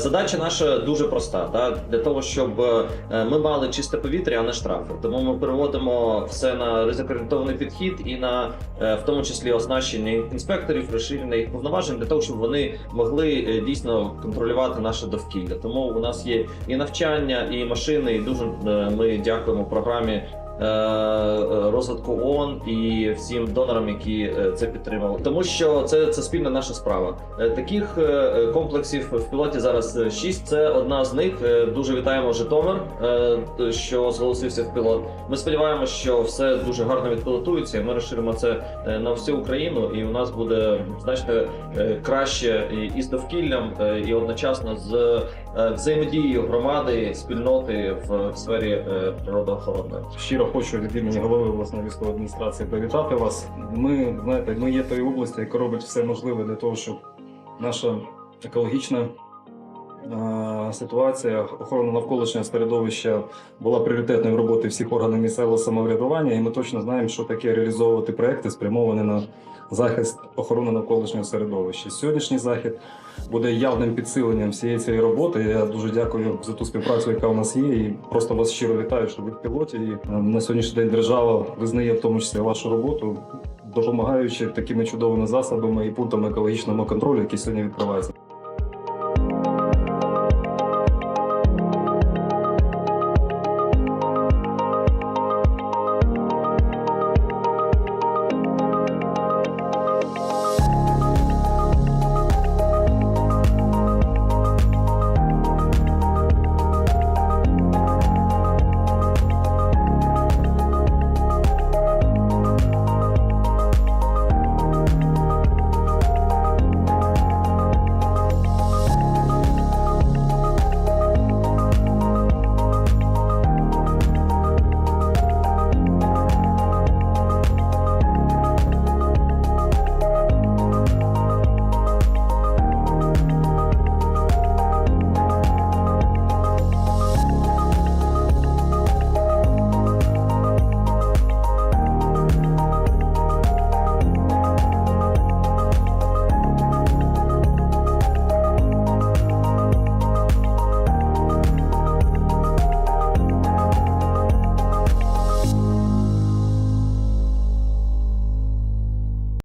Задача наша дуже проста. Да? Для того, щоб е, ми мали чисте повітря, а не штрафи. Тому ми переводимо все на ризикоорієнтований підхід і на е, в тому числі оснащення інспекторів, розширення їх повноважень для того, щоб вони могли е, дійсно контролювати наше довкілля. Тому у нас є і навчання, і машини, і дуже ми дякуємо програмі. Е, е, Розвитку ООН і всім донорам, які е, це підтримали, тому що це, це спільна наша справа. Таких комплексів в пілоті зараз шість. Це одна з них. Дуже вітаємо Житомир, що зголосився в пілот. Ми сподіваємося, що все дуже гарно відпілотується. Ми розширимо це на всю Україну, і у нас буде значно краще і- з довкіллям, і одночасно з взаємодією громади, спільноти в, сфері природоохоронної. Щиро хочу від імені голови обласної військової адміністрації привітати вас. Ми знаєте, ми є тою областю, яка робить все можливе для того, щоб наша екологічна ситуація, охорона навколишнього середовища була пріоритетною в роботі всіх органів місцевого самоврядування, і ми точно знаємо, що таке реалізовувати проекти, спрямовані на захист охорони навколишнього середовища. Сьогоднішній захід буде явним підсиленням всієї цієї роботи. Я дуже дякую за ту співпрацю, яка у нас є, і просто вас щиро вітаю, що ви в пілоті. І е, на сьогоднішній день держава визнає в тому числі вашу роботу, допомагаючи такими чудовими засобами і пунктами екологічного контролю, які сьогодні відкриваються.